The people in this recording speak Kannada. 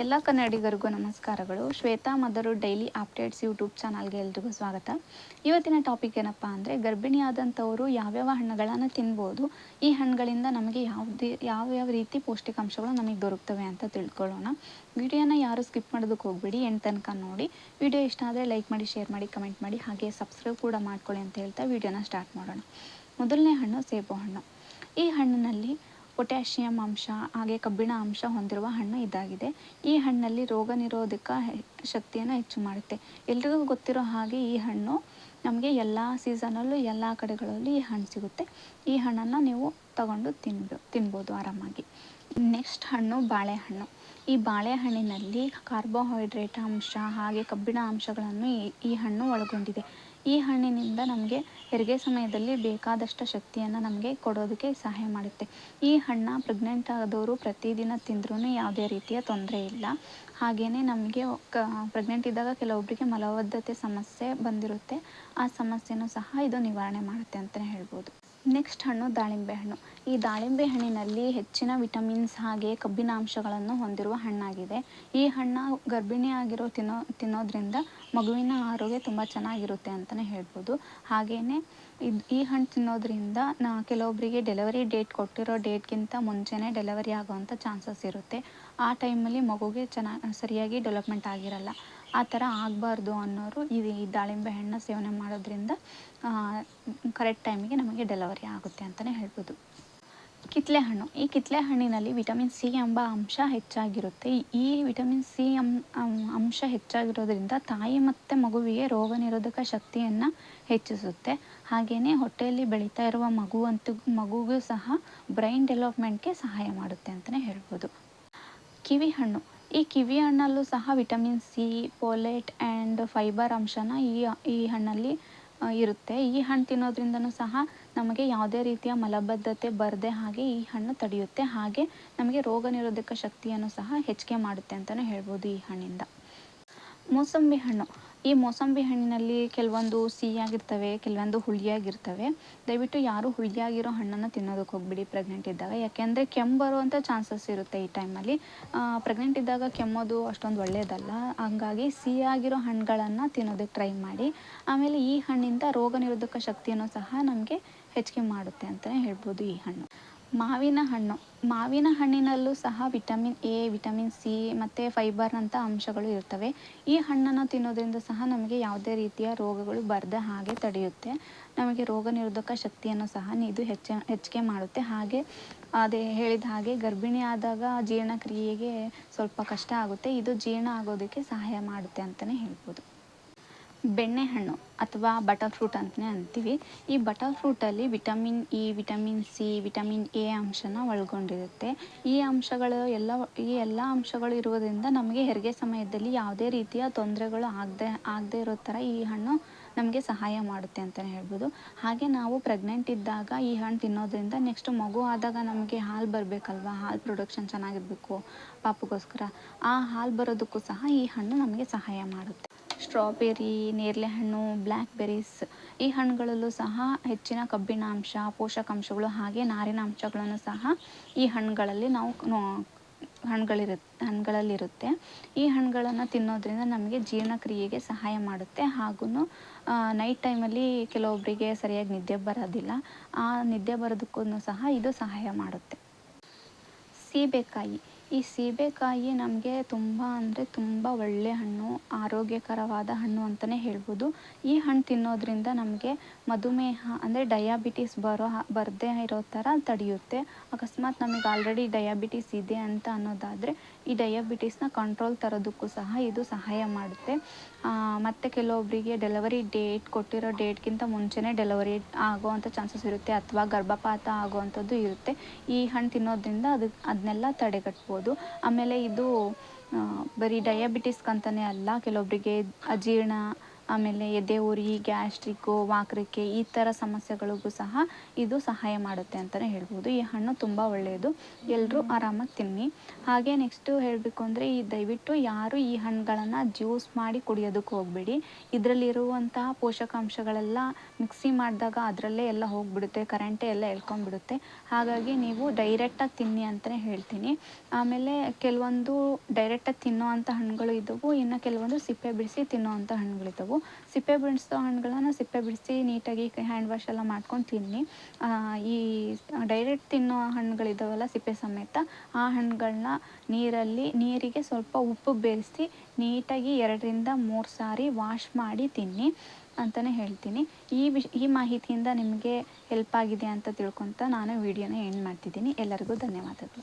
ಎಲ್ಲ ಕನ್ನಡಿಗರಿಗೂ ನಮಸ್ಕಾರಗಳು. Shweta mother daily updates YouTube ಚಾನಲ್ಗೆ ಎಲ್ರಿಗೂ ಸ್ವಾಗತ. ಇವತ್ತಿನ ಟಾಪಿಕ್ ಏನಪ್ಪ ಅಂದರೆ, ಗರ್ಭಿಣಿಯಾದಂಥವರು ಯಾವ್ಯಾವ ಹಣ್ಣುಗಳನ್ನು ತಿನ್ಬೋದು, ಈ ಹಣ್ಣುಗಳಿಂದ ನಮಗೆ ಯಾವುದೇ ಯಾವ ರೀತಿ ಪೌಷ್ಟಿಕಾಂಶಗಳು ನಮಗೆ ದೊರಕ್ತವೆ ಅಂತ ತಿಳ್ಕೊಳ್ಳೋಣ. ವಿಡಿಯೋನ ಯಾರು ಸ್ಕಿಪ್ ಮಾಡೋದಕ್ಕೆ ಹೋಗ್ಬೇಡಿ, ಎಂಡ್ ತನಕ ನೋಡಿ. ವಿಡಿಯೋ ಇಷ್ಟ ಆದರೆ ಲೈಕ್ ಮಾಡಿ, ಶೇರ್ ಮಾಡಿ, ಕಮೆಂಟ್ ಮಾಡಿ, ಹಾಗೆ ಸಬ್ಸ್ಕ್ರೈಬ್ ಕೂಡ ಮಾಡ್ಕೊಳ್ಳಿ ಅಂತ ಹೇಳ್ತಾ ವಿಡಿಯೋನ ಸ್ಟಾರ್ಟ್ ಮಾಡೋಣ. ಮೊದಲನೇ ಹಣ್ಣು ಸೇಬು ಹಣ್ಣು. ಈ ಹಣ್ಣಿನಲ್ಲಿ ಪೊಟ್ಯಾಷಿಯಂ ಅಂಶ, ಹಾಗೆ ಕಬ್ಬಿಣ ಅಂಶ ಹೊಂದಿರುವ ಹಣ್ಣು ಇದಾಗಿದೆ. ಈ ಹಣ್ಣಲ್ಲಿ ರೋಗ ನಿರೋಧಕ ಶಕ್ತಿಯನ್ನು ಹೆಚ್ಚು ಮಾಡುತ್ತೆ. ಎಲ್ರಿಗೂ ಗೊತ್ತಿರೋ ಹಾಗೆ ಈ ಹಣ್ಣು ನಮಗೆ ಎಲ್ಲ ಸೀಸನಲ್ಲೂ ಎಲ್ಲ ಕಡೆಗಳಲ್ಲೂ ಈ ಹಣ್ಣು ಸಿಗುತ್ತೆ. ಈ ಹಣ್ಣನ್ನು ನೀವು ತಗೊಂಡು ತಿನ್ಬೋ, ತಿನ್ಬೋದು ಆರಾಮಾಗಿ. ನೆಕ್ಸ್ಟ್ ಹಣ್ಣು ಬಾಳೆಹಣ್ಣು. ಈ ಬಾಳೆಹಣ್ಣಿನಲ್ಲಿ ಕಾರ್ಬೋಹೈಡ್ರೇಟ್ ಅಂಶ ಹಾಗೆ ಕಬ್ಬಿಣ ಅಂಶಗಳನ್ನು ಈ ಹಣ್ಣು ಒಳಗೊಂಡಿದೆ. ಈ ಹಣ್ಣಿನಿಂದ ನಮಗೆ ಹೆರಿಗೆ ಸಮಯದಲ್ಲಿ ಬೇಕಾದಷ್ಟು ಶಕ್ತಿಯನ್ನು ನಮಗೆ ಕೊಡೋದಕ್ಕೆ ಸಹಾಯ ಮಾಡುತ್ತೆ. ಈ ಹಣ್ಣು ಪ್ರೆಗ್ನೆಂಟ್ ಆದವರು ಪ್ರತಿದಿನ ತಿಂದ್ರೂ ಯಾವುದೇ ರೀತಿಯ ತೊಂದರೆ ಇಲ್ಲ. ಹಾಗೆಯೇ ನಮಗೆ ಕ ಪ್ರೆಗ್ನೆಂಟ್ ಇದ್ದಾಗ ಕೆಲವೊಬ್ಬರಿಗೆ ಮಲಬದ್ಧತೆ ಸಮಸ್ಯೆ ಬಂದಿರುತ್ತೆ. ಆ ಸಮಸ್ಯೆನೂ ಸಹ ಇದು ನಿವಾರಣೆ ಮಾಡುತ್ತೆ ಅಂತಲೇ ಹೇಳ್ಬೋದು. ನೆಕ್ಸ್ಟ್ ಹಣ್ಣು ದಾಳಿಂಬೆ ಹಣ್ಣು. ಈ ದಾಳಿಂಬೆ ಹಣ್ಣಿನಲ್ಲಿ ಹೆಚ್ಚಿನ ವಿಟಮಿನ್ಸ್ ಹಾಗೆ ಕಬ್ಬಿನಾಂಶಗಳನ್ನು ಹೊಂದಿರುವ ಹಣ್ಣಾಗಿದೆ. ಈ ಹಣ್ಣು ಗರ್ಭಿಣಿ ಆಗಿರೋ ತಿನ್ನೋ, ತಿನ್ನೋದ್ರಿಂದ ಮಗುವಿನ ಆರೋಗ್ಯ ತುಂಬ ಚೆನ್ನಾಗಿರುತ್ತೆ ಅಂತಲೇ ಹೇಳ್ಬೋದು. ಹಾಗೆಯೇ ಇದು, ಈ ಹಣ್ಣು ತಿನ್ನೋದ್ರಿಂದ ನಾ ಕೆಲವೊಬ್ಬರಿಗೆ ಡೆಲಿವರಿ ಡೇಟ್ ಕೊಟ್ಟಿರೋ ಡೇಟ್ಗಿಂತ ಮುಂಚೆನೇ ಡೆಲಿವರಿ ಆಗೋವಂಥ ಚಾನ್ಸಸ್ ಇರುತ್ತೆ. ಆ ಟೈಮಲ್ಲಿ ಮಗುಗೆ ಚೆನ್ನಾಗಿ, ಸರಿಯಾಗಿ ಡೆವಲಪ್ಮೆಂಟ್ ಆಗಿರಲ್ಲ. ಆ ಥರ ಆಗಬಾರ್ದು ಅನ್ನೋರು ಇದು ಈ ದಾಳಿಂಬೆ ಹಣ್ಣು ಸೇವನೆ ಮಾಡೋದ್ರಿಂದ ಕರೆಕ್ಟ್ ಟೈಮಿಗೆ ನಮಗೆ ಡೆಲವರಿ ಆಗುತ್ತೆ ಅಂತಲೇ ಹೇಳ್ಬೋದು. ಕಿತ್ತಳೆ ಹಣ್ಣು. ಈ ಕಿತ್ತಲೆ ಹಣ್ಣಿನಲ್ಲಿ ವಿಟಮಿನ್ ಸಿ ಎಂಬ ಅಂಶ ಹೆಚ್ಚಾಗಿರುತ್ತೆ. ಈ ವಿಟಮಿನ್ ಸಿ ಅಂ- ಅಂಶ ಹೆಚ್ಚಾಗಿರೋದ್ರಿಂದ ತಾಯಿ ಮತ್ತು ಮಗುವಿಗೆ ರೋಗ ನಿರೋಧಕ ಶಕ್ತಿಯನ್ನು ಹೆಚ್ಚಿಸುತ್ತೆ. ಹಾಗೆಯೇ ಹೊಟ್ಟೆಯಲ್ಲಿ ಬೆಳೀತಾ ಇರುವ ಮಗುವಂತೂ ಮಗುಗೂ ಸಹ ಬ್ರೈನ್ ಡೆವಲಪ್ಮೆಂಟ್ಗೆ ಸಹಾಯ ಮಾಡುತ್ತೆ ಅಂತಲೇ ಹೇಳ್ಬೋದು. ಕಿವಿ ಹಣ್ಣು. ಈ ಕಿವಿ ಹಣ್ಣಲ್ಲೂ ಸಹ vitamin C folate and fibre ಅಂಶನ ಈ ಈ ಹಣ್ಣಲ್ಲಿ ಇರುತ್ತೆ. ಈ ಹಣ್ಣು ತಿನ್ನೋದ್ರಿಂದನೂ ಸಹ ನಮಗೆ ಯಾವುದೇ ರೀತಿಯ ಮಲಬದ್ಧತೆ ಬರದೆ ಹಾಗೆ ಈ ಹಣ್ಣು ತಡೆಯುತ್ತೆ. ಹಾಗೆ ನಮಗೆ ರೋಗ ನಿರೋಧಕ ಶಕ್ತಿಯನ್ನು ಸಹ ಹೆಚ್ಚಿಗೆ ಮಾಡುತ್ತೆ ಅಂತಲೇ ಹೇಳ್ಬೋದು ಈ ಹಣ್ಣಿಂದ. ಮೂಸಂಬಿ ಹಣ್ಣು. ಈ ಮೋಸಂಬಿ ಹಣ್ಣಿನಲ್ಲಿ ಕೆಲವೊಂದು ಸಿಹಿಯಾಗಿರ್ತವೆ ಕೆಲವೊಂದು ಹುಳಿಯಾಗಿರ್ತವೆ ದಯವಿಟ್ಟು ಯಾರು ಹುಳಿಯಾಗಿರೋ ಹಣ್ಣನ್ನು ತಿನ್ನೋದಕ್ಕೆ ಹೋಗ್ಬಿಡಿ ಪ್ರೆಗ್ನೆಂಟ್ ಇದ್ದಾಗ. ಯಾಕೆಂದರೆ ಕೆಮ್ಮು ಬರುವಂಥ ಚಾನ್ಸಸ್ ಇರುತ್ತೆ ಈ ಟೈಮಲ್ಲಿ ಪ್ರೆಗ್ನೆಂಟ್ ಇದ್ದಾಗ ಕೆಮ್ಮೋದು ಅಷ್ಟೊಂದು ಒಳ್ಳೆಯದಲ್ಲ ಹಂಗಾಗಿ ಸಿಹಿಯಾಗಿರೋ ಹಣ್ಣುಗಳನ್ನು ತಿನ್ನೋದಕ್ಕೆ ಟ್ರೈ ಮಾಡಿ. ಆಮೇಲೆ ಈ ಹಣ್ಣಿಂದ ರೋಗ ನಿರೋಧಕ ಶಕ್ತಿಯನ್ನು ಸಹ ನಮಗೆ ಹೆಚ್ಚಿಗೆ ಮಾಡುತ್ತೆ ಅಂತಲೇ ಹೇಳ್ಬೋದು ಈ ಹಣ್ಣು. ಮಾವಿನ ಹಣ್ಣು. ಮಾವಿನ ಹಣ್ಣಿನಲ್ಲೂ ಸಹ ವಿಟಮಿನ್ ಎ, ವಿಟಮಿನ್ ಸಿ ಮತ್ತು ಫೈಬರ್ನಂಥ ಅಂಶಗಳು ಇರ್ತವೆ. ಈ ಹಣ್ಣನ್ನು ತಿನ್ನೋದ್ರಿಂದ ಸಹ ನಮಗೆ ಯಾವುದೇ ರೀತಿಯ ರೋಗಗಳು ಬರದ ಹಾಗೆ ತಡೆಯುತ್ತೆ. ನಮಗೆ ರೋಗ ನಿರೋಧಕ ಶಕ್ತಿಯನ್ನು ಸಹ ಇದು ಹೆಚ್ಚ, ಹೆಚ್ಚಿಗೆ ಮಾಡುತ್ತೆ. ಹಾಗೆ ಅದೇ ಹೇಳಿದ ಹಾಗೆ ಗರ್ಭಿಣಿ ಆದಾಗ ಜೀರ್ಣಕ್ರಿಯೆಗೆ ಸ್ವಲ್ಪ ಕಷ್ಟ ಆಗುತ್ತೆ. ಇದು ಜೀರ್ಣ ಆಗೋದಕ್ಕೆ ಸಹಾಯ ಮಾಡುತ್ತೆ ಅಂತಲೇ ಹೇಳ್ಬೋದು. ಬೆಣ್ಣೆಹಣ್ಣು ಅಥವಾ ಬಟರ್ ಫ್ರೂಟ್ ಅಂತಲೇ ಅಂತೀವಿ. ಈ butter ಫ್ರೂಟಲ್ಲಿ vitamin E vitamin C vitamin A ಅಂಶನ ಒಳಗೊಂಡಿರುತ್ತೆ. ಈ ಅಂಶಗಳು ಎಲ್ಲ, ಈ ಎಲ್ಲ ಅಂಶಗಳು ಇರುವುದರಿಂದ ನಮಗೆ ಹೆರಿಗೆ ಸಮಯದಲ್ಲಿ ಯಾವುದೇ ರೀತಿಯ ತೊಂದರೆಗಳು ಆಗದೆ ಆಗದೆ ಇರೋ ಥರ ಈ ಹಣ್ಣು ನಮಗೆ ಸಹಾಯ ಮಾಡುತ್ತೆ ಅಂತಲೇ ಹೇಳ್ಬೋದು. ಹಾಗೆ ನಾವು ಪ್ರೆಗ್ನೆಂಟ್ ಇದ್ದಾಗ ಈ ಹಣ್ಣು ತಿನ್ನೋದ್ರಿಂದ ನೆಕ್ಸ್ಟ್ ಮಗು ಆದಾಗ ನಮಗೆ ಹಾಲು ಬರಬೇಕಲ್ವಾ? ಹಾಲು ಪ್ರೊಡಕ್ಷನ್ ಚೆನ್ನಾಗಿರಬೇಕು ಪಾಪುಗೋಸ್ಕರ. ಆ ಹಾಲು ಬರೋದಕ್ಕೂ ಸಹ ಈ ಹಣ್ಣು ನಮಗೆ ಸಹಾಯ ಮಾಡುತ್ತೆ. ಸ್ಟ್ರಾಬೆರಿ ನೇರಳೆ ಹಣ್ಣು ಬ್ಲ್ಯಾಕ್ ಬೆರೀಸ್ ಈ ಹಣ್ಣುಗಳಲ್ಲೂ ಸಹ ಹೆಚ್ಚಿನ ಕಬ್ಬಿಣಾಂಶ, ಪೋಷಕಾಂಶಗಳು ಹಾಗೆ ನಾರಿನ ಅಂಶಗಳನ್ನು ಸಹ ಈ ಹಣ್ಣುಗಳಲ್ಲಿ ನಾವು ಹಣ್ಣುಗಳಿರುತ್ತೆ ಹಣ್ಣುಗಳಲ್ಲಿರುತ್ತೆ. ಈ ಹಣ್ಣುಗಳನ್ನು ತಿನ್ನೋದ್ರಿಂದ ನಮಗೆ ಜೀರ್ಣಕ್ರಿಯೆಗೆ ಸಹಾಯ ಮಾಡುತ್ತೆ. ಹಾಗೂ ನೈಟ್ ಟೈಮಲ್ಲಿ ಕೆಲವೊಬ್ಬರಿಗೆ ಸರಿಯಾಗಿ ನಿದ್ದೆ ಬರೋದಿಲ್ಲ. ಆ ನಿದ್ದೆ ಬರೋದಕ್ಕೂ ಸಹ ಇದು ಸಹಾಯ ಮಾಡುತ್ತೆ. ಸೀಬೆಕಾಯಿ. ಈ ಸೀಬೆಕಾಯಿ ನಮಗೆ ತುಂಬ ಅಂದರೆ ತುಂಬ ಒಳ್ಳೆಯ ಹಣ್ಣು, ಆರೋಗ್ಯಕರವಾದ ಹಣ್ಣು ಅಂತಲೇ ಹೇಳ್ಬೋದು. ಈ ಹಣ್ಣು ತಿನ್ನೋದ್ರಿಂದ ನಮಗೆ ಮಧುಮೇಹ ಅಂದರೆ ಡಯಾಬಿಟಿಸ್ ಬರೋ ಬರದೇ ಇರೋ ಥರ ತಡೆಯುತ್ತೆ. ಅಕಸ್ಮಾತ್ ನಮಗೆ ಆಲ್ರೆಡಿ ಡಯಾಬಿಟಿಸ್ ಇದೆ ಅಂತ ಅನ್ನೋದಾದರೆ ಈ ಡಯಾಬಿಟಿಸ್ನ ಕಂಟ್ರೋಲ್ ತರೋದಕ್ಕೂ ಸಹ ಇದು ಸಹಾಯ ಮಾಡುತ್ತೆ. ಮತ್ತು ಕೆಲವೊಬ್ಬರಿಗೆ ಡೆಲಿವರಿ ಡೇಟ್ ಕೊಟ್ಟಿರೋ ಡೇಟ್ಗಿಂತ ಮುಂಚೆನೇ ಡೆಲಿವರಿ ಆಗೋವಂಥ ಚಾನ್ಸಸ್ ಇರುತ್ತೆ, ಅಥವಾ ಗರ್ಭಪಾತ ಆಗೋವಂಥದ್ದು ಇರುತ್ತೆ. ಈ ಹಣ್ಣು ತಿನ್ನೋದ್ರಿಂದ ಅದು ಅದನ್ನೆಲ್ಲ ತಡೆಗಟ್ಬೋದು. ಆಮೇಲೆ ಇದು ಬರೀ ಡಯಾಬಿಟಿಸ್ಗೆ ಅಂತಲೇ ಅಲ್ಲ ಕೆಲವೊಬ್ಬರಿಗೆ ಅಜೀರ್ಣ ಆಮೇಲೆ ಎದೆ ಉರಿ ಗ್ಯಾಸ್ಟ್ರಿಕ್ಕು ವಾಕರಿಕೆ ಈ ಥರ ಸಮಸ್ಯೆಗಳಿಗೂ ಸಹ ಇದು ಸಹಾಯ ಮಾಡುತ್ತೆ ಅಂತಲೇ ಹೇಳ್ಬೋದು. ಈ ಹಣ್ಣು ತುಂಬ ಒಳ್ಳೆಯದು. ಎಲ್ಲರೂ ಆರಾಮಾಗಿ ತಿನ್ನಿ. ಹಾಗೆ ನೆಕ್ಸ್ಟು ಹೇಳಬೇಕು ಅಂದರೆ ಈ ದಯವಿಟ್ಟು ಯಾರು ಈ ಹಣ್ಣುಗಳನ್ನು ಜ್ಯೂಸ್ ಮಾಡಿ ಕುಡಿಯೋದಕ್ಕೆ ಹೋಗಬೇಡಿ. ಇದರಲ್ಲಿರುವಂತಹ ಪೋಷಕಾಂಶಗಳೆಲ್ಲ ಮಿಕ್ಸಿ ಮಾಡಿದಾಗ ಅದರಲ್ಲೇ ಎಲ್ಲ ಹೋಗಿಬಿಡುತ್ತೆ ಕರೆಂಟೇ ಎಲ್ಲ ಎಳ್ಕೊಂಡ್ಬಿಡುತ್ತೆ. ಹಾಗಾಗಿ ನೀವು ಡೈರೆಕ್ಟಾಗಿ ತಿನ್ನಿ ಅಂತಲೇ ಹೇಳ್ತೀನಿ. ಆಮೇಲೆ ಕೆಲವೊಂದು ಡೈರೆಕ್ಟಾಗಿ ತಿನ್ನೋ ಅಂಥ ಹಣ್ಣುಗಳು ಇದ್ದವು, ಇನ್ನು ಕೆಲವೊಂದು ಸಿಪ್ಪೆ ಬಿಡಿಸಿ ತಿನ್ನೋ ಅಂಥ ಹಣ್ಣುಗಳಿದ್ದವು. ಸಿಪ್ಪೆ ಬಿಡಿಸೋ ಹಣ್ಣುಗಳನ್ನ ಸಿಪ್ಪೆ ಬಿಡಿಸಿ ನೀಟಾಗಿ ಹ್ಯಾಂಡ್ ವಾಶ್ ಎಲ್ಲ ಮಾಡ್ಕೊಂಡು ತಿನ್ನಿ. ಈ ಡೈರೆಕ್ಟ್ ತಿನ್ನೋ ಹಣ್ಣುಗಳಿದ್ದಾವಲ್ಲ ಸಿಪ್ಪೆ ಸಮೇತ, ಆ ಹಣ್ಣುಗಳನ್ನ ನೀರಲ್ಲಿ, ನೀರಿಗೆ ಸ್ವಲ್ಪ ಉಪ್ಪು ಬೆರೆಸಿ ನೀಟಾಗಿ ಎರಡರಿಂದ ಮೂರು ಸಾರಿ ವಾಶ್ ಮಾಡಿ ತಿನ್ನಿ ಅಂತಲೇ ಹೇಳ್ತೀನಿ. ಈ ವಿಷ್, ಈ ಮಾಹಿತಿಯಿಂದ ನಿಮಗೆ ಹೆಲ್ಪ್ ಆಗಿದೆ ಅಂತ ತಿಳ್ಕೊತ ನಾನು ವಿಡಿಯೋನ ಎಂಡ್ ಮಾಡ್ತಿದ್ದೀನಿ. ಎಲ್ಲರಿಗೂ ಧನ್ಯವಾದಗಳು.